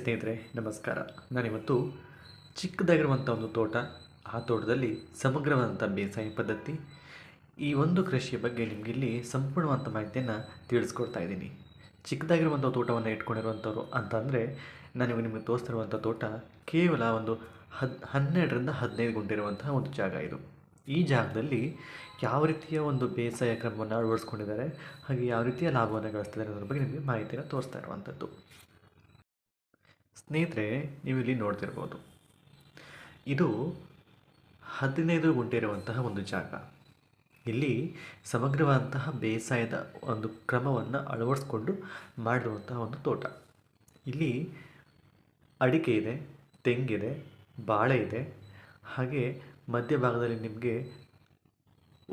ಸ್ನೇಹಿತರೆ, ನಮಸ್ಕಾರ. ನಾನಿವತ್ತು ಚಿಕ್ಕದಾಗಿರುವಂಥ ಒಂದು ತೋಟ. ಆ ತೋಟದಲ್ಲಿ ಸಮಗ್ರವಾದಂಥ ಬೇಸಾಯ ಪದ್ಧತಿ. ಈ ಒಂದು ಕೃಷಿಯ ಬಗ್ಗೆ ನಿಮಗೆ ಇಲ್ಲಿ ಸಂಪೂರ್ಣವಾದಂಥ ಮಾಹಿತಿಯನ್ನು ತಿಳಿಸ್ಕೊಡ್ತಾ ಇದ್ದೀನಿ. ಚಿಕ್ಕದಾಗಿರುವಂಥ ತೋಟವನ್ನು ಇಟ್ಕೊಂಡಿರುವಂಥವ್ರು ಅಂತಂದರೆ ನಾನಿವಾಗ ನಿಮಗೆ ತೋರಿಸ್ತಿರುವಂಥ ತೋಟ ಕೇವಲ ಒಂದು ಹದ್, ಹನ್ನೆರಡರಿಂದ ಹದಿನೈದು ಗುಂಟೆ ಇರುವಂತಹ ಒಂದು ಜಾಗ ಇದು. ಈ ಜಾಗದಲ್ಲಿ ಯಾವ ರೀತಿಯ ಒಂದು ಬೇಸಾಯ ಕ್ರಮವನ್ನು ಅಳವಡಿಸ್ಕೊಂಡಿದ್ದಾರೆ, ಹಾಗೆ ಯಾವ ರೀತಿಯ ಲಾಭವನ್ನು ಗಳಿಸ್ತಿದ್ದಾರೆ ಅನ್ನೋದ್ರ ಬಗ್ಗೆ ನಿಮಗೆ ಮಾಹಿತಿಯನ್ನು ತೋರಿಸ್ತಾ ಇರುವಂಥದ್ದು. ಸ್ನೇಹಿತರೆ ನೀವು ಇಲ್ಲಿ ನೋಡ್ತಿರ್ಬೋದು. ಇದು ಹದಿನೈದು ಗುಂಟೆ ಇರುವಂತಹ ಒಂದು ಜಾಗ. ಇಲ್ಲಿ ಸಮಗ್ರವಾದಂತಹ ಬೇಸಾಯದ ಒಂದು ಕ್ರಮವನ್ನು ಅಳವಡಿಸ್ಕೊಂಡು ಮಾಡಿರುವಂತಹ ಒಂದು ತೋಟ. ಇಲ್ಲಿ ಅಡಿಕೆ ಇದೆ, ತೆಂಗಿದೆ, ಬಾಳೆ ಇದೆ. ಹಾಗೆ ಮಧ್ಯಭಾಗದಲ್ಲಿ ನಿಮಗೆ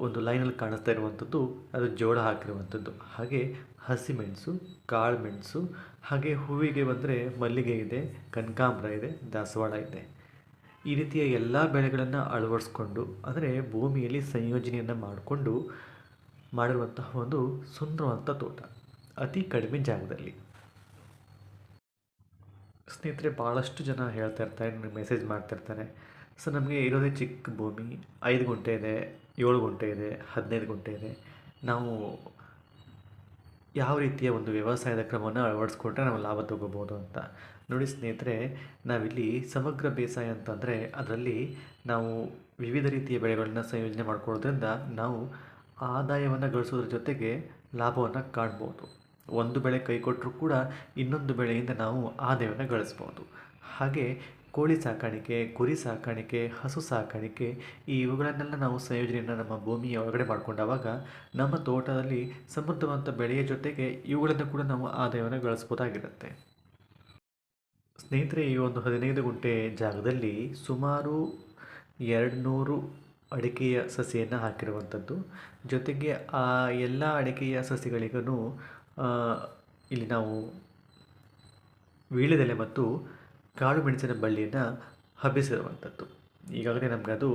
ಒಂದು ಲೈನಲ್ಲಿ ಕಾಣಿಸ್ತಾ ಇರುವಂಥದ್ದು, ಅದು ಜೋಳ ಹಾಕಿರುವಂಥದ್ದು. ಹಾಗೆ ಹಸಿಮೆಣಸು ಕಾಳುಮೆಣಸು ಹಾಗೆ ಹೂವಿಗೆ ಬಂದರೆ ಮಲ್ಲಿಗೆ ಇದೆ, ಕನಕಾಂಬ್ರ ಇದೆ, ದಾಸವಾಳ ಇದೆ. ಈ ರೀತಿಯ ಎಲ್ಲ ಬೆಳೆಗಳನ್ನು ಅಳವಡಿಸ್ಕೊಂಡು, ಅಂದರೆ ಭೂಮಿಯಲ್ಲಿ ಸಂಯೋಜನೆಯನ್ನು ಮಾಡಿಕೊಂಡು ಮಾಡಿರುವಂತಹ ಒಂದು ಸುಂದರವಂಥ ತೋಟ, ಅತಿ ಕಡಿಮೆ ಜಾಗದಲ್ಲಿ. ಸ್ನೇಹಿತರೆ ಭಾಳಷ್ಟು ಜನ ಹೇಳ್ತಾ ಇರ್ತಾರೆ ನನಗೆ ಮೆಸೇಜ್ ಮಾಡ್ತಿರ್ತಾರೆ ಸೊ ನಮಗೆ ಇರೋದೇ ಚಿಕ್ಕ ಭೂಮಿ, ಐದು ಗುಂಟೆ ಇದೆ ಏಳು ಗಂಟೆ ಇದೆ, ಹದಿನೈದು ಗಂಟೆ ಇದೆ. ನಾವು ಯಾವ ರೀತಿಯ ಒಂದು ವ್ಯವಸಾಯದ ಕ್ರಮವನ್ನು ಅಳವಡಿಸ್ಕೊಂಡ್ರೆ ನಾವು ಲಾಭ ತಗೋಬೋದು ಅಂತ. ನೋಡಿ ಸ್ನೇಹಿತರೆ, ನಾವಿಲ್ಲಿ ಸಮಗ್ರ ಬೇಸಾಯ ಅಂತಂದರೆ ಅದರಲ್ಲಿ ನಾವು ವಿವಿಧ ರೀತಿಯ ಬೆಳೆಗಳನ್ನ ಸಂಯೋಜನೆ ಮಾಡ್ಕೊಳ್ಳೋದ್ರಿಂದ ನಾವು ಆದಾಯವನ್ನು ಗಳಿಸೋದ್ರ ಜೊತೆಗೆ ಲಾಭವನ್ನು ಕಾಣ್ಬೋದು. ಒಂದು ಬೆಳೆ ಕೈ ಕೊಟ್ಟರೂ ಕೂಡ ಇನ್ನೊಂದು ಬೆಳೆಯಿಂದ ನಾವು ಆದಾಯವನ್ನು ಗಳಿಸ್ಬೋದು. ಹಾಗೆ ಕೋಳಿ ಸಾಕಾಣಿಕೆ, ಕುರಿ ಸಾಕಾಣಿಕೆ, ಹಸು ಸಾಕಾಣಿಕೆ ಈ ಇವುಗಳನ್ನೆಲ್ಲ ನಾವು ಸಂಯೋಜನೆಯನ್ನು ನಮ್ಮ ಭೂಮಿಯ ಒಳಗಡೆ ಮಾಡ್ಕೊಂಡಾಗ ನಮ್ಮ ತೋಟದಲ್ಲಿ ಸಮೃದ್ಧವಂತ ಬೆಳೆಯ ಜೊತೆಗೆ ಇವುಗಳನ್ನು ಕೂಡ ನಾವು ಆದಾಯವನ್ನು ಗಳಿಸ್ಬೋದಾಗಿರುತ್ತೆ ಸ್ನೇಹಿತರೆ, ಈ ಒಂದು ಹದಿನೈದು ಗುಂಟೆ ಜಾಗದಲ್ಲಿ ಸುಮಾರು ಎರಡು ನೂರು ಅಡಿಕೆಯ ಸಸಿಯನ್ನು ಹಾಕಿರುವಂಥದ್ದು ಜೊತೆಗೆ ಆ ಎಲ್ಲ ಅಡಿಕೆಯ ಸಸಿಗಳಿಗೂ ಇಲ್ಲಿ ನಾವು ವೀಳ್ಯದೆಲೆ ಮತ್ತು ಕಾಳು ಮೆಣಸಿನ ಬಳ್ಳಿಯನ್ನು ಹಬ್ಬಿಸಿರುವಂಥದ್ದು. ಈಗಾಗಲೇ ನಮಗೆ ಅದು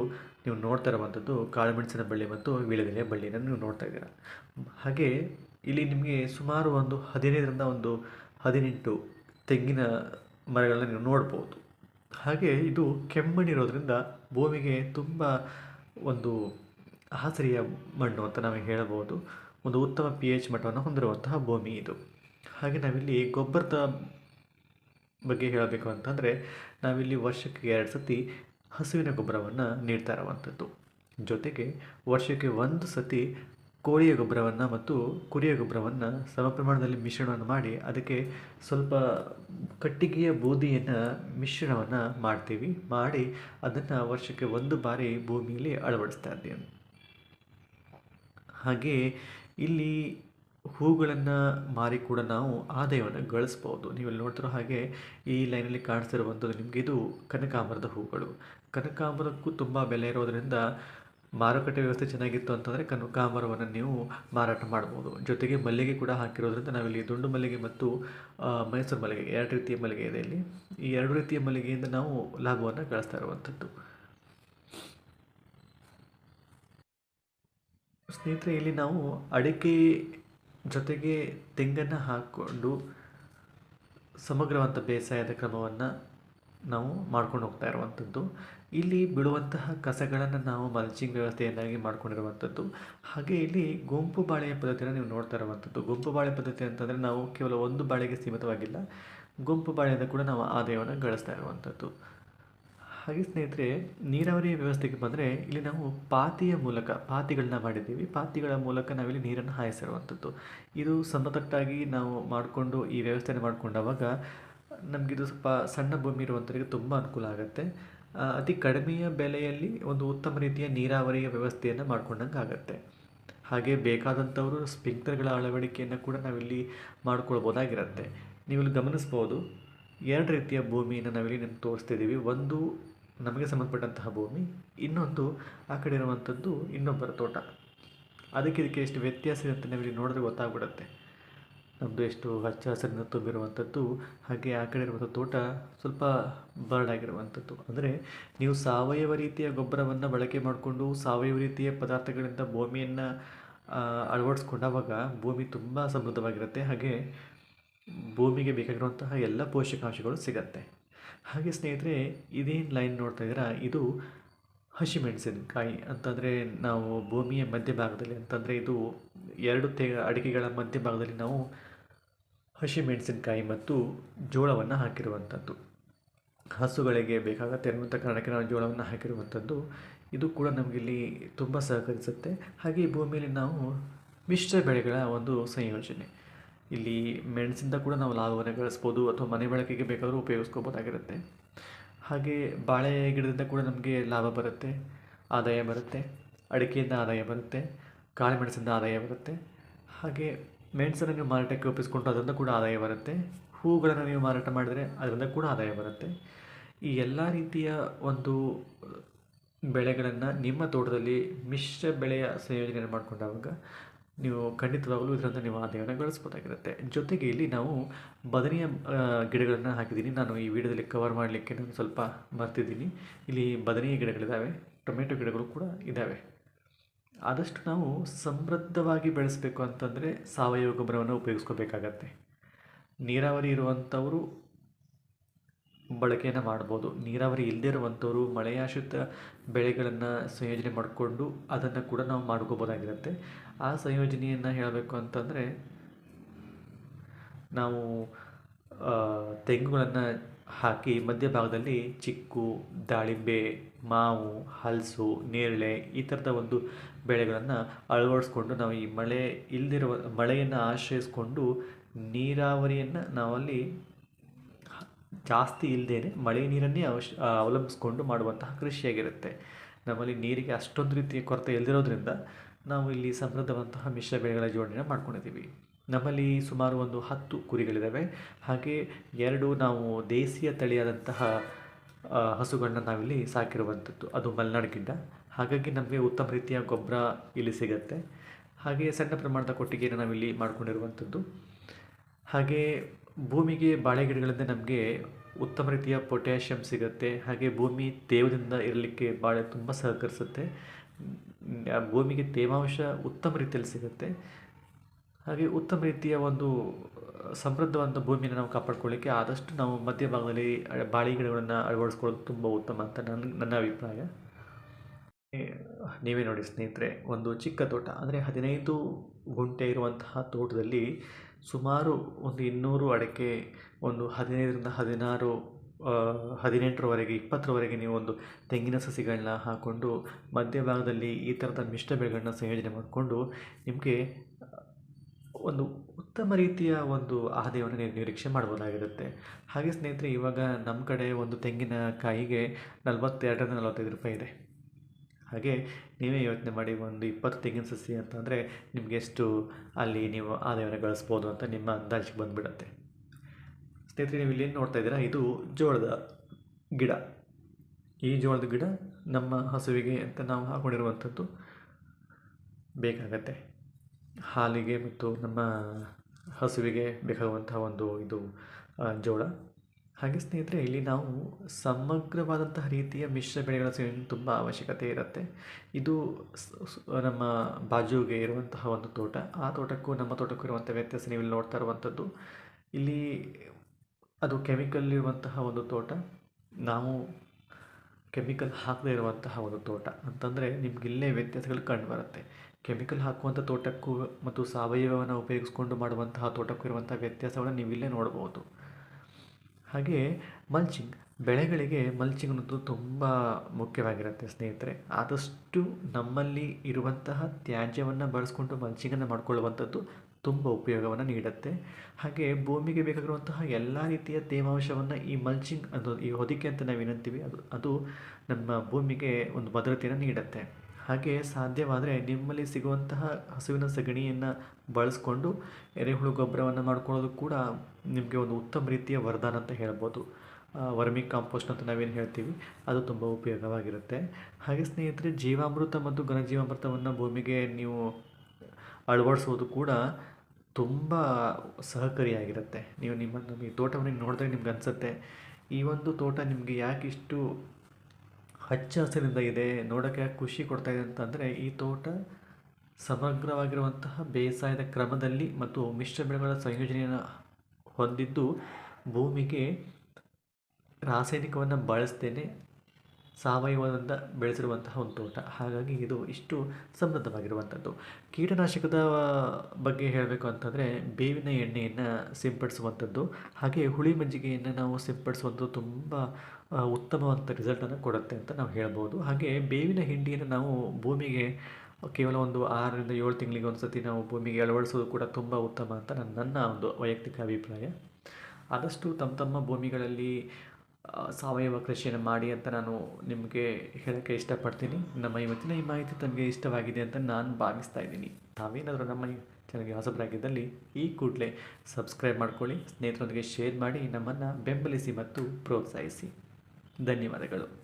ನೀವು ನೋಡ್ತಾ ಇರುವಂಥದ್ದು ಕಾಳು ಮೆಣಸಿನ ಬಳ್ಳಿ ಮತ್ತು ವೀಳ್ಯದೆಲೆಯ ಬಳ್ಳಿಯನ್ನು ನೀವು ನೋಡ್ತಾ ಇದ್ದೀರಾ. ಹಾಗೆ ಇಲ್ಲಿ ನಿಮಗೆ ಸುಮಾರು ಒಂದು ಹದಿನೈದರಿಂದ ಒಂದು ಹದಿನೆಂಟು ತೆಂಗಿನ ಮರಗಳನ್ನ ನೀವು ನೋಡ್ಬೋದು. ಹಾಗೆ ಇದು ಕೆಮ್ಮಣ್ಣಿರೋದ್ರಿಂದ ಭೂಮಿಗೆ ತುಂಬ ಒಂದು ಆಸರಿಯ ಮಣ್ಣು ಅಂತ ನಾವು ಹೇಳಬಹುದು. ಒಂದು ಉತ್ತಮ ಪಿ ಎಚ್ ಮಟ್ಟವನ್ನು ಹೊಂದಿರುವಂತಹ ಭೂಮಿ ಇದು. ಹಾಗೆ ನಾವಿಲ್ಲಿ ಗೊಬ್ಬರದ ಬಗ್ಗೆ ಹೇಳಬೇಕು ಅಂತಂದರೆ, ನಾವಿಲ್ಲಿ ವರ್ಷಕ್ಕೆ ಎರಡು ಸತಿ ಹಸುವಿನ ಗೊಬ್ಬರವನ್ನು ನೀಡ್ತಾ ಇರುವಂಥದ್ದು. ಜೊತೆಗೆ ವರ್ಷಕ್ಕೆ ಒಂದು ಸತಿ ಕೋಳಿಯ ಗೊಬ್ಬರವನ್ನು ಮತ್ತು ಕುರಿಯ ಗೊಬ್ಬರವನ್ನು ಸಮ ಪ್ರಮಾಣದಲ್ಲಿ ಮಿಶ್ರಣವನ್ನು ಮಾಡಿ, ಅದಕ್ಕೆ ಸ್ವಲ್ಪ ಕಟ್ಟಿಗೆಯ ಬೂದಿಯನ್ನು ಮಿಶ್ರಣವನ್ನು ಮಾಡ್ತೀವಿ. ಮಾಡಿ ಅದನ್ನು ವರ್ಷಕ್ಕೆ ಒಂದು ಬಾರಿ ಭೂಮಿಯಲ್ಲಿ ಅಳವಡಿಸ್ತಾ ಇದ್ದೀವಿ ಹಾಗೆಯೇ ಇಲ್ಲಿ ಹೂಗಳನ್ನು ಮಾರಿ ಕೂಡ ನಾವು ಆದಾಯವನ್ನು ಗಳಿಸ್ಬೋದು. ನೀವು ಇಲ್ಲಿ ನೋಡ್ತಿರೋ ಹಾಗೆ ಈ ಲೈನಲ್ಲಿ ಕಾಣಿಸ್ತಿರುವಂಥದ್ದು ನಿಮಗೆ ಇದು ಕನಕಾಂಬರದ ಹೂಗಳು. ಕನಕಾಂಬರಕ್ಕೂ ತುಂಬ ಬೆಲೆ ಇರೋದರಿಂದ ಮಾರುಕಟ್ಟೆ ವ್ಯವಸ್ಥೆ ಚೆನ್ನಾಗಿತ್ತು ಅಂತಂದರೆ ಕನಕಾಂಬರವನ್ನು ನೀವು ಮಾರಾಟ ಮಾಡ್ಬೋದು. ಜೊತೆಗೆ ಮಲ್ಲಿಗೆ ಕೂಡ ಹಾಕಿರೋದ್ರಿಂದ ನಾವಿಲ್ಲಿ ದುಂಡು ಮಲ್ಲಿಗೆ ಮತ್ತು ಮೈಸೂರು ಮಲ್ಲಿಗೆ, ಎರಡು ರೀತಿಯ ಮಲ್ಲಿಗೆ ಇದೆ ಇಲ್ಲಿ. ಈ ಎರಡು ರೀತಿಯ ಮಲ್ಲಿಗೆಯಿಂದ ನಾವು ಲಾಭವನ್ನು ಗಳಿಸ್ತಾ ಇರುವಂಥದ್ದು. ಸ್ನೇಹಿತರೆ, ಇಲ್ಲಿ ನಾವು ಅಡಿಕೆ ಜೊತೆಗೆ ತೆಂಗನ್ನು ಹಾಕ್ಕೊಂಡು ಸಮಗ್ರವಂತ ಬೇಸಾಯದ ಕ್ರಮವನ್ನು ನಾವು ಮಾಡ್ಕೊಂಡು ಹೋಗ್ತಾ ಇರುವಂಥದ್ದು. ಇಲ್ಲಿ ಬೀಳುವಂತಹ ಕಸಗಳನ್ನು ನಾವು ಮಲ್ಚಿಂಗ್ ವ್ಯವಸ್ಥೆಯನ್ನಾಗಿ ಮಾಡ್ಕೊಂಡಿರುವಂಥದ್ದು ಹಾಗೆ ಇಲ್ಲಿ ಗುಂಪು ಬಾಳೆಯ ಪದ್ಧತಿಯನ್ನು ನೀವು ನೋಡ್ತಾ ಇರುವಂಥದ್ದು. ಗುಂಪು ಬಾಳೆ ಪದ್ಧತಿ ಅಂತಂದರೆ ನಾವು ಕೇವಲ ಒಂದು ಬಾಳೆಗೆ ಸೀಮಿತವಾಗಿಲ್ಲ. ಗುಂಪು ಬಾಳೆಯಿಂದ ಕೂಡ ನಾವು ಆದಾಯವನ್ನು ಗಳಿಸ್ತಾ ಇರುವಂಥದ್ದು. ಹಾಗೆ ಸ್ನೇಹಿತರೆ, ನೀರಾವರಿ ವ್ಯವಸ್ಥೆಗೆ ಬಂದರೆ ಇಲ್ಲಿ ನಾವು ಪಾತಿಯ ಮೂಲಕ, ಪಾತಿಗಳನ್ನ ಮಾಡಿದ್ದೀವಿ. ಪಾತಿಗಳ ಮೂಲಕ ನಾವಿಲ್ಲಿ ನೀರನ್ನು ಹಾಯಿಸಿರುವಂಥದ್ದು. ಇದು ಸಮತಟ್ಟಾಗಿ ನಾವು ಮಾಡಿಕೊಂಡು ಈ ವ್ಯವಸ್ಥೆನ ಮಾಡಿಕೊಂಡವಾಗ ನಮಗಿದು ಸ್ವಲ್ಪ ಸಣ್ಣ ಭೂಮಿ ಇರುವಂಥವರಿಗೆ ತುಂಬ ಅನುಕೂಲ ಆಗುತ್ತೆ. ಅತಿ ಕಡಿಮೆಯ ಬೆಲೆಯಲ್ಲಿ ಒಂದು ಉತ್ತಮ ರೀತಿಯ ನೀರಾವರಿಯ ವ್ಯವಸ್ಥೆಯನ್ನು ಮಾಡ್ಕೊಂಡಂಗೆ ಆಗುತ್ತೆ. ಹಾಗೆ ಬೇಕಾದಂಥವರು ಸ್ಪ್ರಿಂಕ್ಲರ್ಗಳ ಅಳವಡಿಕೆಯನ್ನು ಕೂಡ ನಾವಿಲ್ಲಿ ಮಾಡ್ಕೊಳ್ಬೋದಾಗಿರುತ್ತೆ. ನೀವಿಲ್ಲಿ ಗಮನಿಸ್ಬೋದು, ಎರಡು ರೀತಿಯ ಭೂಮಿಯನ್ನು ನಾವಿಲ್ಲಿ ನಿಮ್ಗೆ ತೋರಿಸ್ತಿದ್ದೀವಿ. ಒಂದು ನಮಗೆ ಸಂಬಂಧಪಟ್ಟಂತಹ ಭೂಮಿ, ಇನ್ನೊಂದು ಆ ಕಡೆ ಇರುವಂಥದ್ದು ಇನ್ನೊಬ್ಬರ ತೋಟ. ಅದಕ್ಕೆ ಇದಕ್ಕೆ ಎಷ್ಟು ವ್ಯತ್ಯಾಸ ಇದೆ ಅಂತ ನಾವಿಲ್ಲಿ ನೋಡಿದ್ರೆ ಗೊತ್ತಾಗ್ಬಿಡುತ್ತೆ. ನಮ್ಮದು ಎಷ್ಟು ಹಚ್ಚ ಹಸಿರಿನ ತುಂಬಿರುವಂಥದ್ದು, ಹಾಗೆ ಆ ಕಡೆ ಇರುವಂಥ ತೋಟ ಸ್ವಲ್ಪ ಬರ್ಡ್ ಆಗಿರುವಂಥದ್ದು ಅಂದರೆ ನೀವು ಸಾವಯವ ರೀತಿಯ ಗೊಬ್ಬರವನ್ನು ಬಳಕೆ ಮಾಡಿಕೊಂಡು ಸಾವಯವ ರೀತಿಯ ಪದಾರ್ಥಗಳಿಂದ ಭೂಮಿಯನ್ನು ಅಳವಡಿಸ್ಕೊಂಡಾಗ ಭೂಮಿ ತುಂಬ ಸಮೃದ್ಧವಾಗಿರುತ್ತೆ. ಹಾಗೆ ಭೂಮಿಗೆ ಬೇಕಾಗಿರುವಂತಹ ಎಲ್ಲ ಪೋಷಕಾಂಶಗಳು ಸಿಗತ್ತೆ. ಹಾಗೆ ಸ್ನೇಹಿತರೆ, ಇದೇನು ಲೈನ್ ನೋಡ್ತಾ ಇದ್ದೀರಾ? ಇದು ಹಸಿಮೆಣಸಿನಕಾಯಿ ಅಂತಂದರೆ ನಾವು ಭೂಮಿಯ ಮಧ್ಯಭಾಗದಲ್ಲಿ, ಅಂತಂದರೆ ಇದು ಎರಡು ತೇ ಅಡಿಕೆಗಳ ಮಧ್ಯಭಾಗದಲ್ಲಿ ನಾವು ಹಸಿಮೆಣಸಿನಕಾಯಿ ಮತ್ತು ಜೋಳವನ್ನು ಹಾಕಿರುವಂಥದ್ದು. ಹಸುಗಳಿಗೆ ಬೇಕಾಗತ್ತೆ ಅನ್ನುವಂಥ ಕಾರಣಕ್ಕೆ ನಾವು ಜೋಳವನ್ನು ಹಾಕಿರುವಂಥದ್ದು. ಇದು ಕೂಡ ನಮಗಿಲ್ಲಿ ತುಂಬ ಸಹಕರಿಸುತ್ತೆ. ಹಾಗೆ ಭೂಮಿಯಲ್ಲಿ ನಾವು ಮಿಶ್ರ ಬೆಳೆಗಳ ಒಂದು ಸಂಯೋಜನೆ. ಇಲ್ಲಿ ಮೆಣಸಿಂದ ಕೂಡ ನಾವು ಲಾಭವನ್ನು ಗಳಿಸ್ಬೋದು ಅಥವಾ ಮನೆ ಬಳಕೆಗೆ ಬೇಕಾದರೂ ಉಪಯೋಗಿಸ್ಕೋಬೋದಾಗಿರುತ್ತೆ. ಹಾಗೆ ಬಾಳೆ ಗಿಡದಿಂದ ಕೂಡ ನಮಗೆ ಲಾಭ ಬರುತ್ತೆ, ಆದಾಯ ಬರುತ್ತೆ, ಅಡಿಕೆಯಿಂದ ಆದಾಯ ಬರುತ್ತೆ, ಕಾಳು ಮೆಣಸಿಂದ ಆದಾಯ ಬರುತ್ತೆ. ಹಾಗೆ ಮೆಣಸನ್ನು ನೀವು ಮಾರಾಟಕ್ಕೆ ಒಪ್ಪಿಸ್ಕೊಂಡು ಅದರಿಂದ ಕೂಡ ಆದಾಯ ಬರುತ್ತೆ. ಹೂಗಳನ್ನು ನೀವು ಮಾರಾಟ ಮಾಡಿದರೆ ಅದರಿಂದ ಕೂಡ ಆದಾಯ ಬರುತ್ತೆ. ಈ ಎಲ್ಲ ರೀತಿಯ ಒಂದು ಬೆಳೆಗಳನ್ನು ನಿಮ್ಮ ತೋಟದಲ್ಲಿ ಮಿಶ್ರ ಬೆಳೆಯ ಸಂಯೋಜನೆಯನ್ನು ಮಾಡಿಕೊಂಡಾಗ ನೀವು ಖಂಡಿತವಾಗಲೂ ಇದರಿಂದ ನೀವು ಆದಾಯವನ್ನು ಗಳಿಸ್ಬೋದಾಗಿರುತ್ತೆ. ಜೊತೆಗೆ ಇಲ್ಲಿ ನಾವು ಬದನೆಯ ಗಿಡಗಳನ್ನು ಹಾಕಿದ್ದೀನಿ. ನಾನು ಈ ವಿಡಿಯೋದಲ್ಲಿ ಕವರ್ ಮಾಡಲಿಕ್ಕೆ ನಾನು ಸ್ವಲ್ಪ ಮರ್ತಿದ್ದೀನಿ. ಇಲ್ಲಿ ಬದನೆಯ ಗಿಡಗಳಿದ್ದಾವೆ ಟೊಮೆಟೊ ಗಿಡಗಳು ಕೂಡ ಇದ್ದಾವೆ ಆದಷ್ಟು ನಾವು ಸಮೃದ್ಧವಾಗಿ ಬೆಳೆಸಬೇಕು ಅಂತಂದರೆ ಸಾವಯವ ಗೊಬ್ಬರವನ್ನು ಉಪಯೋಗಿಸ್ಕೋಬೇಕಾಗತ್ತೆ. ನೀರಾವರಿ ಇರುವಂಥವರು ಬಳಕೆಯನ್ನು ಮಾಡ್ಬೋದು. ನೀರಾವರಿ ಇಲ್ಲದೇ ಇರುವಂಥವರು ಮಳೆಯಾಶ್ರಿತ ಬೆಳೆಗಳನ್ನು ಸಂಯೋಜನೆ ಮಾಡಿಕೊಂಡು ಅದನ್ನು ಕೂಡ ನಾವು ಮಾಡ್ಕೋಬೋದಾಗಿರುತ್ತೆ. ಆ ಸಂಯೋಜನೆಯನ್ನು ಹೇಳಬೇಕು ಅಂತಂದರೆ, ನಾವು ತೆಂಗುಗಳನ್ನು ಹಾಕಿ ಮಧ್ಯಭಾಗದಲ್ಲಿ ಚಿಕ್ಕು, ದಾಳಿಂಬೆ, ಮಾವು, ಹಲಸು, ನೇರಳೆ ಈ ಥರದ ಒಂದು ಬೆಳೆಗಳನ್ನು ಅಳವಡಿಸ್ಕೊಂಡು ನಾವು ಈ ಮಳೆ ಇಲ್ಲದಿರುವ ಮಳೆಯನ್ನು ಆಶ್ರಯಿಸ್ಕೊಂಡು ನೀರಾವರಿಯನ್ನು ನಾವಲ್ಲಿ ಜಾಸ್ತಿ ಇಲ್ಲದೇ ಮಳೆ ನೀರನ್ನೇ ಅವಶ್ ಅವಲಂಬಿಸ್ಕೊಂಡು ಮಾಡುವಂತಹ ಕೃಷಿಯಾಗಿರುತ್ತೆ. ನಮ್ಮಲ್ಲಿ ನೀರಿಗೆ ಅಷ್ಟೊಂದು ರೀತಿಯ ಕೊರತೆ ಇಲ್ಲದಿರೋದ್ರಿಂದ ನಾವು ಇಲ್ಲಿ ಸಮೃದ್ಧವಂತಹ ಮಿಶ್ರ ಬೆಳೆಗಳ ಜೋಡಣೆ ಮಾಡ್ಕೊಂಡಿದ್ದೀವಿ. ನಮ್ಮಲ್ಲಿ ಸುಮಾರು ಒಂದು ಹತ್ತು ಕುರಿಗಳಿದ್ದಾವೆ ಹಾಗೆ ಎರಡು ನಾವು ದೇಸಿಯ ತಳಿಯಾದಂತಹ ಹಸುಗಳನ್ನ ನಾವಿಲ್ಲಿ ಸಾಕಿರುವಂಥದ್ದು. ಅದು ಮಲೆನಾಡು ಗಿಡ್ಡ ಹಾಗಾಗಿ ನಮಗೆ ಉತ್ತಮ ರೀತಿಯ ಗೊಬ್ಬರ ಇಲ್ಲಿ ಸಿಗುತ್ತೆ. ಹಾಗೆ ಸಣ್ಣ ಪ್ರಮಾಣದ ಕೊಟ್ಟಿಗೆಯನ್ನು ನಾವಿಲ್ಲಿ ಮಾಡ್ಕೊಂಡಿರುವಂಥದ್ದು. ಹಾಗೆ ಭೂಮಿಗೆ ಬಾಳೆ ಗಿಡಗಳಿಂದ ನಮಗೆ ಉತ್ತಮ ರೀತಿಯ ಪೊಟ್ಯಾಷಿಯಂ ಸಿಗುತ್ತೆ. ಹಾಗೆ ಭೂಮಿ ತೇವದಿಂದ ಇರಲಿಕ್ಕೆ ಬಾಳೆ ತುಂಬ ಸಹಕರಿಸುತ್ತೆ. ಭೂಮಿಗೆ ತೇವಾಂಶ ಉತ್ತಮ ರೀತಿಯಲ್ಲಿ ಸಿಗುತ್ತೆ. ಹಾಗೆ ಉತ್ತಮ ರೀತಿಯ ಒಂದು ಸಮೃದ್ಧವಾದ ಭೂಮಿಯನ್ನು ನಾವು ಕಾಪಾಡ್ಕೊಳ್ಳಿಕ್ಕೆ ಆದಷ್ಟು ನಾವು ಮಧ್ಯಭಾಗದಲ್ಲಿ ಬಾಳೆ ಗಿಡಗಳನ್ನು ಅಳವಡಿಸ್ಕೊಳ್ಳೋದು ತುಂಬ ಉತ್ತಮ ಅಂತ ನನ್ನ ನನ್ನ ಅಭಿಪ್ರಾಯ. ನೀವೇ ನೋಡಿ ಸ್ನೇಹಿತರೆ, ಒಂದು ಚಿಕ್ಕ ತೋಟ, ಅಂದರೆ ಹದಿನೈದು ಗುಂಟೆ ಇರುವಂತಹ ತೋಟದಲ್ಲಿ ಸುಮಾರು ಒಂದು ಇನ್ನೂರು ಅಡಿಕೆ, ಒಂದು ಹದಿನೈದರಿಂದ ಹದಿನಾರು ಹದಿನೆಂಟರವರೆಗೆ, ಇಪ್ಪತ್ತರವರೆಗೆ ನೀವು ಒಂದು ತೆಂಗಿನ ಸಸಿಗಳನ್ನ ಹಾಕ್ಕೊಂಡು ಮಧ್ಯಭಾಗದಲ್ಲಿ ಈ ಥರದ ಮಿಶ್ರ ಬೆಳೆಗಳನ್ನ ಸಂಯೋಜನೆ ಮಾಡಿಕೊಂಡು ನಿಮಗೆ ಒಂದು ಉತ್ತಮ ರೀತಿಯ ಒಂದು ಆದಾಯವನ್ನು ನೀವು ನಿರೀಕ್ಷೆ ಮಾಡ್ಬೋದಾಗಿರುತ್ತೆ. ಹಾಗೆ ಸ್ನೇಹಿತರೆ, ಇವಾಗ ನಮ್ಮ ಕಡೆ ಒಂದು ತೆಂಗಿನಕಾಯಿಗೆ ನಲವತ್ತೆರಡರಿಂದ ನಲವತ್ತೈದು ರೂಪಾಯಿ ಇದೆ. ಹಾಗೆ ನೀವೇ ಯೋಚನೆ ಮಾಡಿ ಒಂದು ಇಪ್ಪತ್ತು ತೆಂಗಿನ ಸಸಿ ಅಂತಂದರೆ ನಿಮಗೆ ಎಷ್ಟು ಅಲ್ಲಿ ನೀವು ಆದಾಯವನ್ನು ಗಳಿಸ್ಬೋದು ಅಂತ ನಿಮ್ಮ ಅಂದಾಜಿಗೆ ಬಂದುಬಿಡತ್ತೆ. ಸ್ನೇಹಿತರೆ, ನೀವು ಇಲ್ಲಿ ನೋಡ್ತಾ ಇದ್ದೀರಾ, ಇದು ಜೋಳದ ಗಿಡ. ಈ ಜೋಳದ ಗಿಡ ನಮ್ಮ ಹಸುವಿಗೆ ಅಂತ ನಾವು ಹಾಕೊಂಡಿರುವಂಥದ್ದು ಬೇಕಾಗತ್ತೆ. ಹಾಲಿಗೆ ಮತ್ತು ನಮ್ಮ ಹಸುವಿಗೆ ಬೇಕಾಗುವಂತಹ ಒಂದು ಇದು ಜೋಳ. ಹಾಗೆ ಸ್ನೇಹಿತರೆ, ಇಲ್ಲಿ ನಾವು ಸಮಗ್ರವಾದಂತಹ ರೀತಿಯ ಮಿಶ್ರ ಬೆಳೆಗಳ ಸೇವನೆ ತುಂಬ ಅವಶ್ಯಕತೆ ಇರುತ್ತೆ. ಇದು ನಮ್ಮ ಬಾಜುಗೆ ಇರುವಂತಹ ಒಂದು ತೋಟ. ಆ ತೋಟಕ್ಕೂ ನಮ್ಮ ತೋಟಕ್ಕೂ ಇರುವಂಥ ವ್ಯತ್ಯಾಸ ನೀವು ಇಲ್ಲಿ ನೋಡ್ತಾ ಇರುವಂಥದ್ದು. ಇಲ್ಲಿ ಅದು ಕೆಮಿಕಲ್ ಇರುವಂತಹ ಒಂದು ತೋಟ. ನಾವು ಕೆಮಿಕಲ್ ಹಾಕದೇ ಇರುವಂತಹ ಒಂದು ತೋಟ. ಅಂತಂದರೆ ನಿಮ್ಗೆ ಇಲ್ಲೇ ವ್ಯತ್ಯಾಸಗಳು ಕಂಡುಬರುತ್ತೆ ಕೆಮಿಕಲ್ ಹಾಕುವಂಥ ತೋಟಕ್ಕೂ ಮತ್ತು ಸಾವಯವವನ್ನು ಉಪಯೋಗಿಸ್ಕೊಂಡು ಮಾಡುವಂತಹ ತೋಟಕ್ಕೂ ಇರುವಂಥ ವ್ಯತ್ಯಾಸವನ್ನು ನೀವು ಇಲ್ಲೇ ನೋಡ್ಬೋದು. ಹಾಗೆ ಮಲ್ಚಿಂಗ್ ಬೆಳೆಗಳಿಗೆ ಮಲ್ಚಿಂಗ್ ಅನ್ನೋದು ತುಂಬ ಮುಖ್ಯವಾಗಿರುತ್ತೆ ಸ್ನೇಹಿತರೆ. ಆದಷ್ಟು ನಮ್ಮಲ್ಲಿ ಇರುವಂತಹ ತ್ಯಾಜ್ಯವನ್ನು ಬಳಸ್ಕೊಂಡು ಮಲ್ಚಿಂಗನ್ನು ಮಾಡಿಕೊಳ್ಳುವಂಥದ್ದು ತುಂಬ ಉಪಯೋಗವನ್ನು ನೀಡುತ್ತೆ. ಹಾಗೆ ಭೂಮಿಗೆ ಬೇಕಾಗಿರುವಂತಹ ಎಲ್ಲ ರೀತಿಯ ತೇವಾಂಶವನ್ನು ಈ ಮಲ್ಚಿಂಗ್ ಅನ್ನೋದು ಈ ಹೊದಿಕೆ ಅಂತ ನಾವು ಏನಂತೀವಿ, ಅದು ಅದು ನಮ್ಮ ಭೂಮಿಗೆ ಒಂದು ಭದ್ರತೆಯನ್ನು ನೀಡುತ್ತೆ. ಹಾಗೆ ಸಾಧ್ಯವಾದರೆ ನಿಮ್ಮಲ್ಲಿ ಸಿಗುವಂತಹ ಹಸುವಿನ ಸಗಣಿಯನ್ನು ಬಳಸ್ಕೊಂಡು ಎರೆಹುಳು ಗೊಬ್ಬರವನ್ನು ಮಾಡ್ಕೊಳ್ಳೋದು ಕೂಡ ನಿಮಗೆ ಒಂದು ಉತ್ತಮ ರೀತಿಯ ವರದಾನ ಅಂತ ಹೇಳ್ಬೋದು. ವರ್ಮಿ ಕಾಂಪೋಸ್ಟ್ ಅಂತ ನಾವೇನು ಹೇಳ್ತೀವಿ, ಅದು ತುಂಬ ಉಪಯೋಗವಾಗಿರುತ್ತೆ. ಹಾಗೆ ಸ್ನೇಹಿತರೆ, ಜೀವಾಮೃತ ಮತ್ತು ಘನಜೀವಾಮೃತವನ್ನು ಭೂಮಿಗೆ ನೀವು ಅಳವಡಿಸೋದು ಕೂಡ ತುಂಬ ಸಹಕಾರಿಯಾಗಿರುತ್ತೆ. ನೀವು ನಿಮ್ಮ ನಿಮ್ಮ ತೋಟವನ್ನು ನೋಡಿದ್ರೆ ನಿಮ್ಗೆ ಅನಿಸುತ್ತೆ, ಈ ಒಂದು ತೋಟ ನಿಮಗೆ ಯಾಕೆ ಇಷ್ಟು ಹಚ್ಚ ಹಸಿರಿಂದ ಇದೆ ನೋಡೋಕ್ಕೆ ಖುಷಿ ಕೊಡ್ತಾ ಇದೆ ಅಂತಂದರೆ ಈ ತೋಟ ಸಮಗ್ರವಾಗಿರುವಂತಹ ಬೇಸಾಯದ ಕ್ರಮದಲ್ಲಿ ಮತ್ತು ಮಿಶ್ರ ಬೆಳೆಗಳ ಸಂಯೋಜನೆಯನ್ನು ಹೊಂದಿದ್ದು ಭೂಮಿಗೆ ರಾಸಾಯನಿಕವನ್ನು ಬಳಸ್ದೇನೆ ಸಾವಯವದಿಂದ ಬೆಳೆಸಿರುವಂತಹ ಒಂದು ತೋಟ. ಹಾಗಾಗಿ ಇದು ಇಷ್ಟು ಸಮೃದ್ಧವಾಗಿರುವಂಥದ್ದು. ಕೀಟನಾಶಕದ ಬಗ್ಗೆ ಹೇಳಬೇಕು ಅಂತಂದರೆ ಬೇವಿನ ಎಣ್ಣೆಯನ್ನು ಸಿಂಪಡಿಸುವಂಥದ್ದು. ಹಾಗೆ ಹುಳಿ ಮಜ್ಜಿಗೆಯನ್ನು ನಾವು ಸಿಂಪಡಿಸುವಂಥದ್ದು ತುಂಬ ಉತ್ತಮವಾದಂಥ ರಿಸಲ್ಟನ್ನು ಕೊಡುತ್ತೆ ಅಂತ ನಾವು ಹೇಳ್ಬೋದು. ಹಾಗೆ ಬೇವಿನ ಹಿಂಡಿಯನ್ನು ನಾವು ಭೂಮಿಗೆ ಕೇವಲ ಒಂದು ಆರರಿಂದ ಏಳು ತಿಂಗಳಿಗೆ ಒಂದು ಸತಿ ನಾವು ಭೂಮಿಗೆ ಅಳವಡಿಸೋದು ಕೂಡ ತುಂಬ ಉತ್ತಮ ಅಂತ ನನ್ನ ನನ್ನ ಒಂದು ವೈಯಕ್ತಿಕ ಅಭಿಪ್ರಾಯ. ಆದಷ್ಟು ತಮ್ಮ ತಮ್ಮ ಭೂಮಿಗಳಲ್ಲಿ ಸಾವಯವ ಕೃಷಿಯನ್ನು ಮಾಡಿ ಅಂತ ನಾನು ನಿಮಗೆ ಹೇಳೋಕ್ಕೆ ಇಷ್ಟಪಡ್ತೀನಿ. ನಮ್ಮ ಇವತ್ತಿನ ಈ ಮಾಹಿತಿ ತಮಗೆ ಇಷ್ಟವಾಗಿದೆ ಅಂತ ನಾನು ಭಾವಿಸ್ತಾ ಇದ್ದೀನಿ. ತಾವೇನಾದರೂ ನಮ್ಮ ಚಾನಲ್ಗೆ ಹೊಸಬರಾಗಿದ್ದಲ್ಲಿ ಈ ಕೂಡಲೇ ಸಬ್ಸ್ಕ್ರೈಬ್ ಮಾಡ್ಕೊಳ್ಳಿ. ಸ್ನೇಹಿತರೊಂದಿಗೆ ಶೇರ್ ಮಾಡಿ ನಮ್ಮನ್ನು ಬೆಂಬಲಿಸಿ ಮತ್ತು ಪ್ರೋತ್ಸಾಹಿಸಿ. ಧನ್ಯವಾದಗಳು.